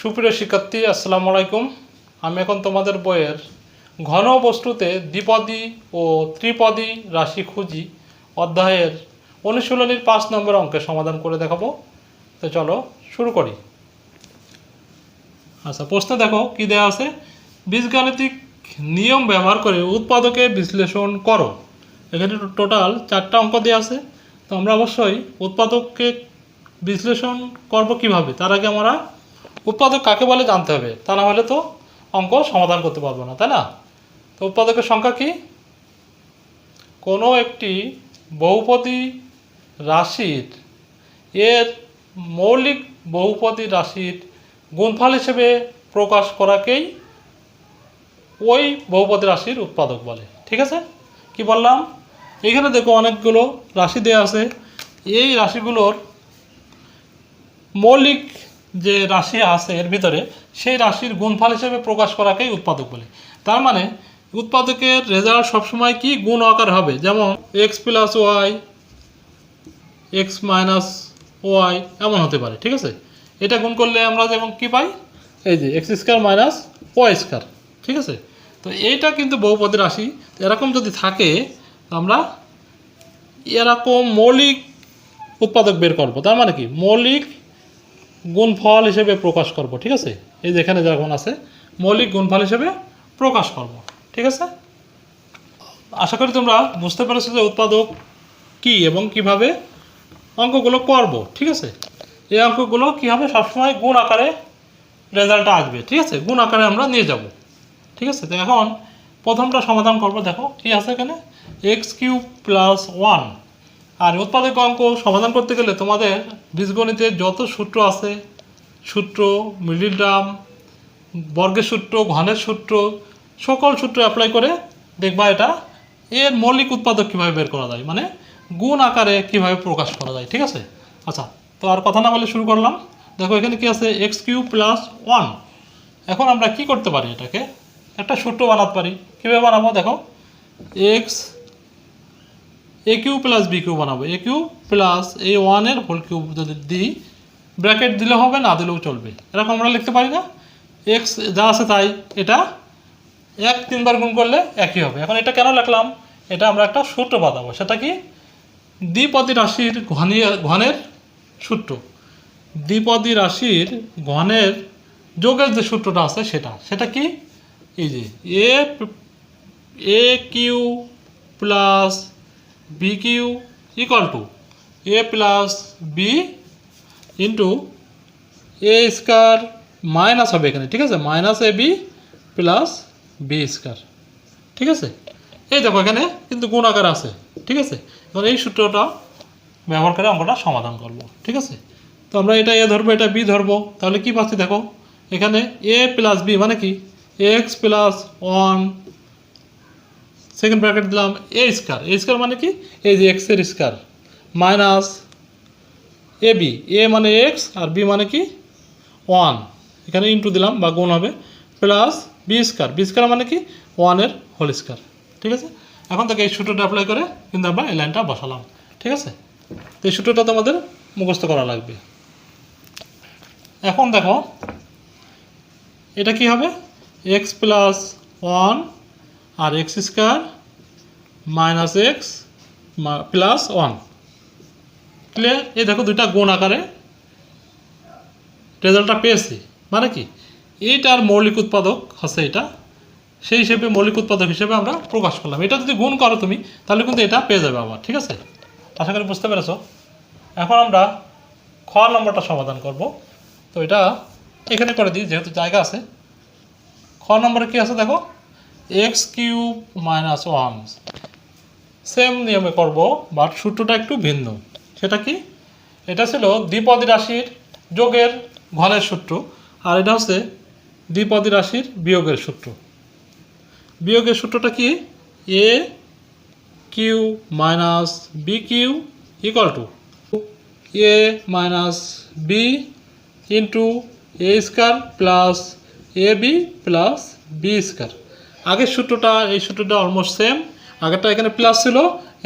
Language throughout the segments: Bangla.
সুপ্রিয় শিক্ষার্থী, আসসালামু আলাইকুম। আমি এখন তোমাদের বইয়ের ঘন বস্তুতে দ্বিপদী ও ত্রিপদী রাশি খুঁজি অধ্যায়ের অনুশীলনীর পাঁচ নম্বর অঙ্কের সমাধান করে দেখাবো। তো চলো শুরু করি। আচ্ছা প্রশ্ন দেখো কি দেওয়া আছে? বীজগাণিতিক নিয়ম ব্যবহার করে উৎপাদকে বিশ্লেষণ করো। এখানে টোটাল চারটা অঙ্ক দেওয়া আছে। তো আমরা অবশ্যই উৎপাদককে বিশ্লেষণ করব কীভাবে? তার আগে আমরা উৎপাদক কাকে বলে জানতে হবে? তা না হলে তো অঙ্ক সমাধান করতে পারব না, তাই না? তো উৎপাদকের সংখ্যা কি? কোনো একটি বহুপদী রাশির এর মৌলিক বহুপদী রাশির গুণফল হিসেবে প্রকাশ করাকেই ওই বহুপদী রাশির উৎপাদক বলে, ঠিক আছে? কি বললাম? এখানে দেখো অনেকগুলো রাশি দেওয়া আছে। এই রাশিগুলোর মৌলিক যে রাশি আছে এর ভিতরে, সেই রাশির গুণফল হিসেবে প্রকাশ করাকেই উৎপাদক বলে। তার মানে উৎপাদকের রেজাল্ট সবসময় কি? গুণ আকার হবে। যেমন X plus Y X minus Y এমন হতে পারে, ঠিক আছে? এটা গুণ করলে আমরা যেমন কি পাই? এই যে X square minus Y square ঠিক আছে? তো এইটা কিন্তু বহুপদী রাশি। এরকম যদি থাকে, আমরা এরকম মৌলিক উৎপাদক বের করব। তার মানে কি? মৌলিক গুণফল হিসেবে প্রকাশ করব, ঠিক আছে? এই যেখানে যখন আছে, মৌলিক গুণফল হিসেবে প্রকাশ করব, ঠিক আছে? আশা করি তোমরা বুঝতে পেরেছ যে উৎপাদক কি এবং কীভাবে অঙ্কগুলো করব, ঠিক আছে? এই অঙ্কগুলো কী হবে সবসময় গুণ আকারে রেজাল্টটা আসবে, ঠিক আছে? গুণ আকারে আমরা নিয়ে যাব, ঠিক আছে? তো এখন প্রথমটা সমাধান করব, দেখো, কি আছে এখানে? এক্স কিউ প্লাস ওয়ান আর উৎপাদক অঙ্ক সমাধান করতে গেলে তোমাদের বীজগণিতের যত সূত্র আছে, সূত্র মিডিল টার্ম বর্গের সূত্র, ঘনের সূত্র, সকল সূত্র অ্যাপ্লাই করে দেখবা এটা এর মৌলিক উৎপাদক কীভাবে বের করা যায় মানে গুণ আকারে কীভাবে প্রকাশ করা যায়, ঠিক আছে? আচ্ছা তো আর কথা না বলে শুরু করলাম। দেখো এখানে কি আছে? X cube plus one. এখন আমরা কি করতে পারি এটাকে? একটা সূত্র বানাতে পারি। কীভাবে বানাবো? দেখো X A cube plus B cube বানাবো। এ কিউ প্লাস এই ওয়ানের হোল কিউব যদি দিই ব্র্যাকেট দিলে হবে না, দিলেও চলবে। এরকম আমরা লিখতে পারি না? এক্স যা আছে তাই, এটা এক তিনবার গুণ করলে একই হবে। এখন এটা কেন লিখলাম? এটা আমরা একটা সূত্র বানাবো। সেটা কি? দ্বিপদী রাশির ঘনীয় ঘনের সূত্র। দ্বিপদী রাশির ঘনের যোগের যে সূত্রটা আছে সেটা। সেটা কি? এই যে A A cube plus B cube equal to A plus B into A square minus হবে এখানে, ঠিক আছে? Minus A B plus B square ঠিক আছে? এই দেখো এখানে কিন্তু গুণ আকার আছে, ঠিক আছে? এখন এই সূত্রটা ব্যবহার করে অঙ্কটা সমাধান করব, ঠিক আছে? তো আমরা এটা এ ধরবো, এটা বি ধরবো, তাহলে কি পাচ্ছি দেখো? এখানে এ প্লাস বি মানে কি? X plus one second bracket দিলাম এ স্কোয়ার এ স্কোয়ার মানে কি? এই যে এক্সের square minus A B A মানে এক্স আর বি মানে কি? ওয়ান এখানে ইন্টু দিলাম বা গুণ হবে। Plus B square B square মানে কি? ওয়ানের হোল স্কোয়ার ঠিক আছে? এখন থেকে এই সূত্রটা অ্যাপ্লাই করে কিন্তু আমরা এই লাইনটা বসালাম। ঠিক আছে? তো এই সূত্রটা তোমাদের মুখস্থ করা লাগবে। এখন দেখো, এটা কি হবে? এক্স প্লাস ওয়ান আর X square minus X plus one. Clear এই দেখো দুইটা গুণ আকারে রেজাল্টটা পেয়েছি। মানে কি? এইটার মৌলিক উৎপাদক হচ্ছে এটা। সেই হিসেবে মৌলিক উৎপাদক হিসেবে আমরা প্রকাশ করলাম। এটা যদি গুণ করো তুমি, তাহলে কিন্তু এটা পেয়ে যাবে আবার, ঠিক আছে? আশা করি বুঝতে পেরেছ? এখন আমরা খ নম্বরটা সমাধান করব। তো এটা এখানে করে দিই, যেহেতু জায়গা আছে। খ নম্বরে কী আছে দেখো? X cube minus one. Same নিয়মে করব বাট সূত্রটা একটু ভিন্ন। সেটা কি? এটা ছিল দ্বিপদী রাশির যোগের ঘনের সূত্র, আর এটা হচ্ছে দ্বিপদী রাশির বিয়োগের সূত্র। বিয়োগের সূত্রটা কি? A cube minus B cube equal to A minus B into A square plus A B plus B square. আগের সূত্রটা, এই সূত্রটা অলমোস্ট সেম আগেরটা এখানে প্লাস ছিল,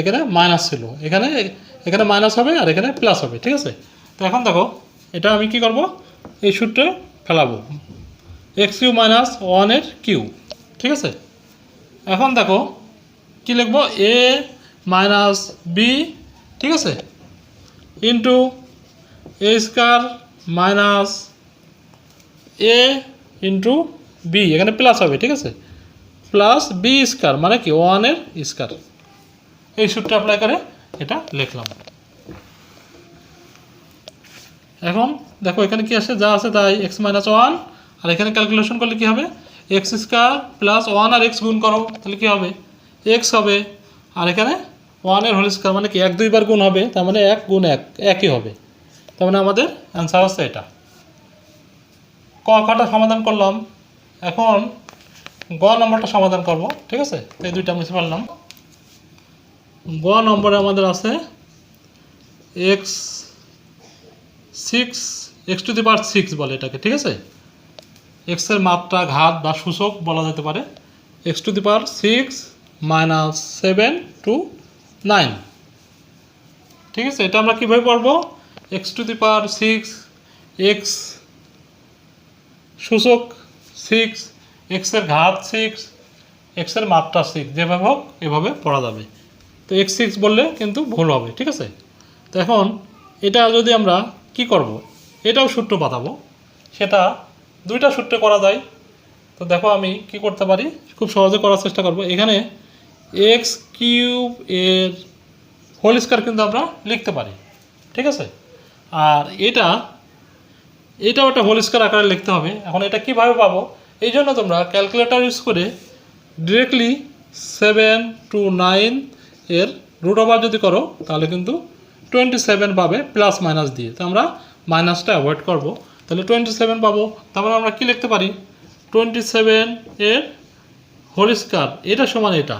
এখানে মাইনাস ছিল। এখানে এখানে মাইনাস হবে আর এখানে প্লাস হবে, ঠিক আছে? তো এখন দেখো, এটা আমি কি করব? এই সূত্রে ফেলাবো। এক্স কিউ মাইনাস ওয়ানের কিউ ঠিক আছে? এখন দেখো, কি লিখব? এ মাইনাস বি ঠিক আছে? Into A square minus A into B এখানে প্লাস হবে, ঠিক আছে? প্লাস বি স্কোয়ার মানে কি ওয়ানের স্কোয়ার এই সূত্র অ্যাপ্লাই করে এটা লিখলাম। এখন দেখো, এখানে কি আসে? যা আছে তাই এক্স মাইনাস ওয়ান আর এখানে ক্যালকুলেশন করলে কি হবে? এক্স স্কোয়ার প্লাস ওয়ান আর এক্স গুণ করো, তাহলে কি হবে? এক্স হবে, আর এখানে ওয়ানের হোল স্কোয়ার মানে কি, এক দুইবার গুণ হবে, তার মানে এক গুণ এক, একই হবে। তার মানে আমাদের অ্যান্সার হচ্ছে এটা। ক কটা সমাধান করলাম। এখন গ নম্বরটা সমাধান করব, ঠিক আছে? এই দুইটা মুছে ফেললাম গ নম্বরে আমাদের আছে X six X to the power six বলে এটাকে, ঠিক আছে? এক্সের মাত্রা, ঘাত বা সূচক বলা যেতে পারে। X to the power six minus seven two nine ঠিক আছে? এটা আমরা কীভাবে পড়ব? X to the power six X সূচক সিক্স এক্সের ঘাত সিক্স এক্সের মাত্রা সিক্স যেভাবে হোক এভাবে পড়া যাবে। তো এক্স সিক্স বললে কিন্তু ভুল হবে, ঠিক আছে? তো এখন এটা যদি আমরা কি করব? এটাও সূত্র বাতাবো সেটা দুইটা সূত্রে করা যায়। তো দেখো আমি কি করতে পারি? খুব সহজে করার চেষ্টা করব। এখানে এক্স কিউব এর হোল স্কোয়ার কিন্তু আমরা লিখতে পারি, ঠিক আছে? আর এটা, এটাও একটা হোল স্কোয়ার আকারে লিখতে হবে। এখন এটা কীভাবে পাবো? এই জন্য তোমরা ক্যালকুলেটর ইউজ করে ডিরেক্টলি সেভেন টু নাইন এর রুট ওভার যদি করো, তাহলে কিন্তু টোয়েন্টি সেভেন পাবে প্লাস মাইনাস দিয়ে। তো আমরা মাইনাসটা অ্যাভয়েড করব। তাহলে টোয়েন্টি সেভেন পাবো। তারপরে আমরা কি লিখতে পারি? টোয়েন্টি সেভেন এর হোল স্কোয়ার এটা সমান এটা।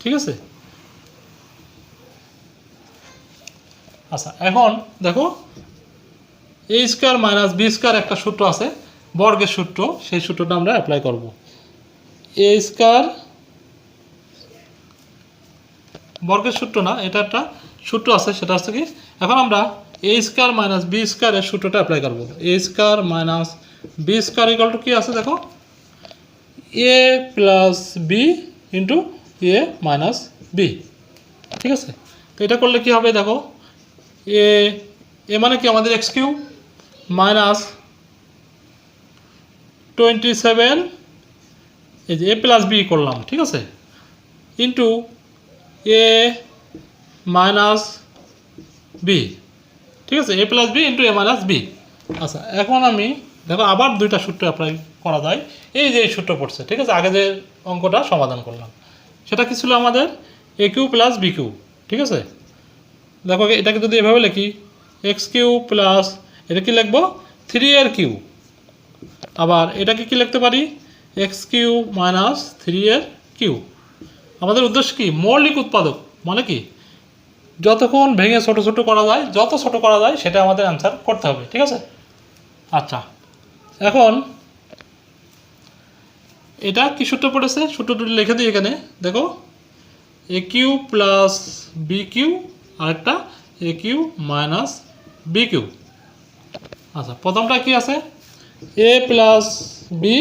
ঠিক আছে? আচ্ছা এখন দেখো A square minus B square একটা সূত্র আছে। বর্গের সূত্র, সেই সূত্রটা আমরা অ্যাপ্লাই করব। এ স্কোয়ার বর্গের সূত্র না, এটা একটা সূত্র আছে, সেটা হচ্ছে কি, এখন আমরা এ স্কোয়ার মাইনাস বি স্কোয়ারের সূত্রটা অ্যাপ্লাই করব। A square minus B square equal to কী আছে দেখো? A plus B into A minus B ঠিক আছে? তো এটা করলে কি হবে দেখো? এ এ মানে কি আমাদের X cube minus twenty seven, এই যে এ প্লাস বি করলাম, ঠিক আছে? ইন্টু এ মাইনাস বি, ঠিক আছে? A plus B into A minus B. আচ্ছা এখন আমি, দেখো, আবার দুইটা সূত্র অ্যাপ্লাই করা যায়। এই যে এই সূত্র পড়ছে, ঠিক আছে? আগে যে অঙ্কটা সমাধান করলাম। সেটা কি ছিল আমাদের? A cube plus B cube, ঠিক আছে? দেখো, এটাকে যদি এভাবে লিখি, এক্স কিউ প্লাস, এটা কি লিখব? থ্রি এর কিউ। আবার এটাকে কি লিখতে পারি? এক্স কিউ মাইনাস থ্রি এর কিউ আমাদের উদ্দেশ্য কি? মৌলিক উৎপাদক মানে কি? যতক্ষণ ভেঙে ছোট ছোট করা যায়, যত ছোট করা যায়, সেটা আমাদের অ্যান্সার করতে হবে, ঠিক আছে? আচ্ছা এখন এটা কি সূত্র পড়েছে? সূত্র সূত্রটি লিখে দিই এখানে, দেখো। A cube plus B cube আরেকটা A cube minus B cube আচ্ছা প্রথমটা কি আছে? A plus B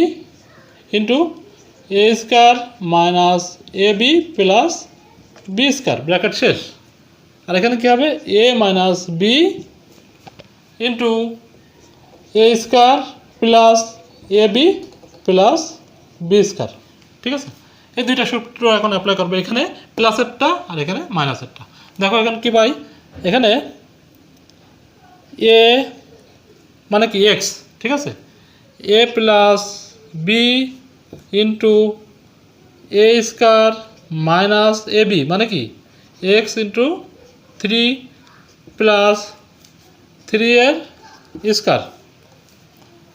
into A square minus A B plus B square bracket শেষ। আর এখানে কী হবে? A minus B into A square plus A B plus B square ঠিক আছে? এই দুইটা সূত্র এখন অ্যাপ্লাই করব এখানে প্লাসেরটা আর এখানে মাইনাসেরটা দেখো এখানে কি পাই? এখানে এ মানে কি? এক্স ঠিক আছে? A plus B into A square minus A B মানে কি? X into three plus three এর স্কোয়ার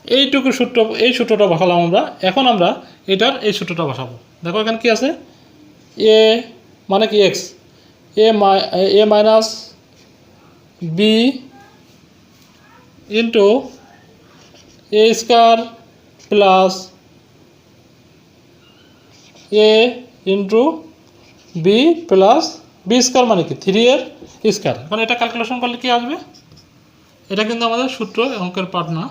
এইটুকু সূত্র, এই সূত্রটা বসালাম আমরা। এখন আমরা এটার এই সূত্রটা বসাবো। দেখো এখানে কি আছে? এ মানে কি X A A minus B into A square plus A into B plus B square মানে কি? থ্রি এর স্কোয়ার এখন এটা ক্যালকুলেশন করলে কি আসবে? এটা কিন্তু আমাদের সূত্র অঙ্কের পার্ট না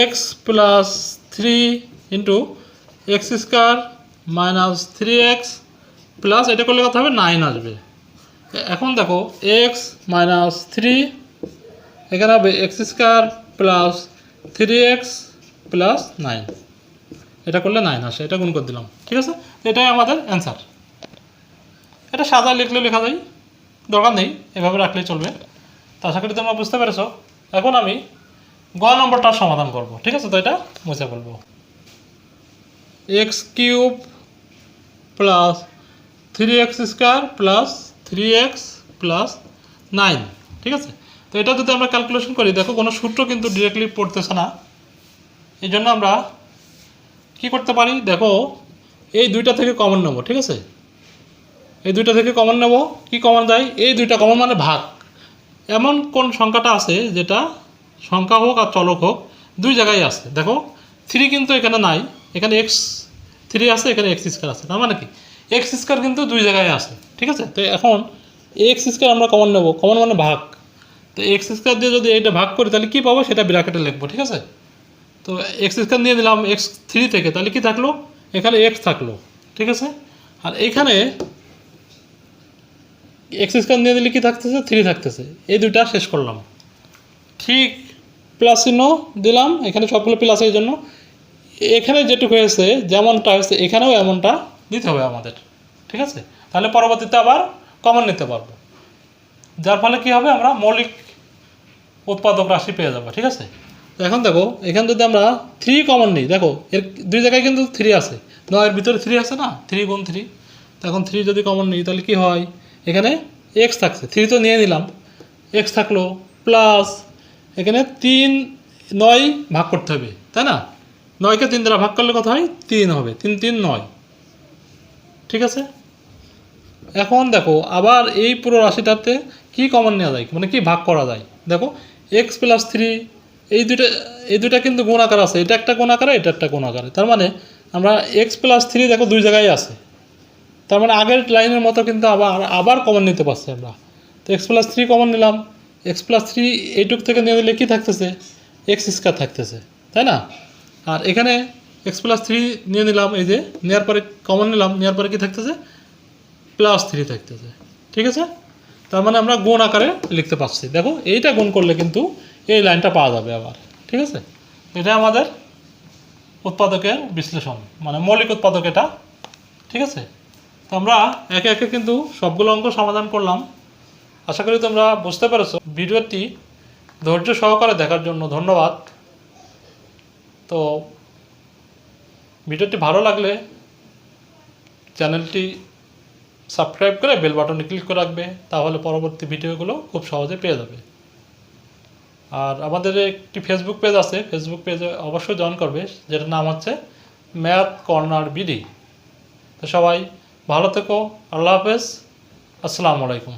X plus three into X square minus three X plus এটা করলে কথা হবে? নাইন আসবে। এখন দেখো এক্স মাইনাস থ্রি এখানে হবে X square plus three X plus nine এটা করলে নাইন আসে, এটা গুণ করে দিলাম। ঠিক আছে? এটাই আমাদের অ্যান্সার এটা সাদা লিখলে লেখা যায়, দরকার নেই, এভাবে রাখলেই চলবে। তো আশা করি তোমরা বুঝতে পেরেছ। এখন আমি গ নম্বরটার সমাধান করব। ঠিক আছে? তো এটা মুছে বলব X cube plus three X square plus three X plus nine ঠিক আছে? তো এটা যদি আমরা ক্যালকুলেশন করি, দেখো কোনো সূত্র কিন্তু ডিরেক্টলি পড়তেছে না। এই জন্য আমরা কি করতে পারি? দেখো, এই দুইটা থেকে কমন নেব, ঠিক আছে? এই দুইটা থেকে কমন নেব, কি কমন যায়? এই দুইটা কমন মানে ভাগ। এমন কোন সংখ্যাটা আছে যেটা সংখ্যা হোক আর চলক হোক, দুই জায়গায় আছে। দেখো থ্রি কিন্তু এখানে নাই, এখানে এক্স থ্রি আছে, এখানে এক্স স্কোয়ার আছে। তার মানে কি? এক্স স্কোয়ার কিন্তু দুই জায়গায় আছে, ঠিক আছে? তো এখন এক্স স্কোয়ার আমরা কমন নেব কমন মানে ভাগ। তো এক্স স্কোয়ার দিয়ে যদি এটা ভাগ করি, তাহলে কী পাবো? সেটা ব্র্যাকেটে লিখব, ঠিক আছে? তো এক্স স্কোয়ার নিয়ে দিলাম এক্স থ্রি থেকে, তাহলে কি থাকল? এখানে এক্স থাকল, ঠিক আছে? আর এখানে এক্স স্কোয়ার নিয়ে দিলে কি থাকতেছে? থ্রি থাকতেছে। এই দুইটা শেষ করলাম। ঠিক প্লাস চিহ্ন দিলাম, এখানে সবগুলো প্লাস এই জন্য। এখানে যেটুকু হয়েছে, যেমনটা হয়েছে, এখানেও এমনটা দিতে হবে আমাদের, ঠিক আছে? তাহলে পরবর্তীতে আবার কমন নিতে পারব। যার ফলে কি হবে? আমরা মৌলিক উৎপাদক রাশি পেয়ে যাব, ঠিক আছে? তো এখন দেখো, এখানে যদি আমরা থ্রি কমন নিই, দেখো, এর দুই জায়গায় কিন্তু থ্রি আছে। নয়ের ভিতরে থ্রি আছে না? থ্রি গুণ থ্রি এখন থ্রি যদি কমন নিই, তাহলে কী হয়? এখানে এক্স থাকছে থ্রি তো নিয়ে নিলাম। এক্স থাকল প্লাস এখানে তিন, নয় ভাগ করতে হবে, তাই না? নয়কে তিন দ্বারা ভাগ করলে কত হয়? তিন হবে, তিন তিন, নয়। ঠিক আছে? এখন দেখো, আবার এই পুরো রাশিটাতে কি কমন নেওয়া যায়? মানে কি ভাগ করা যায়? দেখো এক্স প্লাস থ্রি এই দুইটা এই দুইটা কিন্তু গুণ আকার আছে। এটা একটা গুণ আকারে, এটা একটা গুণ আকারে। তার মানে আমরা এক্স প্লাস থ্রি দেখো, দুই জায়গায় আছে। তার মানে আগের লাইনের মতো কিন্তু আবার আবার কমন নিতে পারছি আমরা। তো এক্স প্লাস থ্রি কমন নিলাম। এক্স প্লাস থ্রি এইটুক থেকে নিয়ে দিলে কী থাকতেছে? এক্স স্কোয়ার থাকতেছে, তাই না? আর এখানে এক্স প্লাস থ্রি নিয়ে নিলাম, এই যে নেওয়ার পরে কমন নিলাম নেওয়ার পরে কী থাকতেছে? প্লাস থ্রি থাকতেছে। ঠিক আছে? তার মানে আমরা গুণ আকারে লিখতে পারছি। দেখো, এইটা গুণ করলে কিন্তু এই লাইনটা পাওয়া যাবে আবার, ঠিক আছে? এটা আমাদের উৎপাদকের বিশ্লেষণ মানে মৌলিক উৎপাদক এটা, ঠিক আছে? তো আমরা একে একে কিন্তু সবগুলো অঙ্ক সমাধান করলাম। আশা করি তোমরা বুঝতে পেরেছ। ভিডিওটি ধৈর্য সহকারে দেখার জন্য ধন্যবাদ। তো ভিডিওটি ভালো লাগলে চ্যানেলটি সাবস্ক্রাইব করে বেল বাটনে ক্লিক করে রাখবে, তাহলে পরবর্তী ভিডিওগুলো খুব সহজে পেয়ে যাবে। আর আমাদের একটি ফেসবুক পেজ আছে ফেসবুক পেজে অবশ্যই জয়েন করবে, যেটার নাম হচ্ছে ম্যাথ কর্নার বিডি। তো সবাই ভালো থেকো, আল্লাহ হাফেজ, আসসালামু আলাইকুম।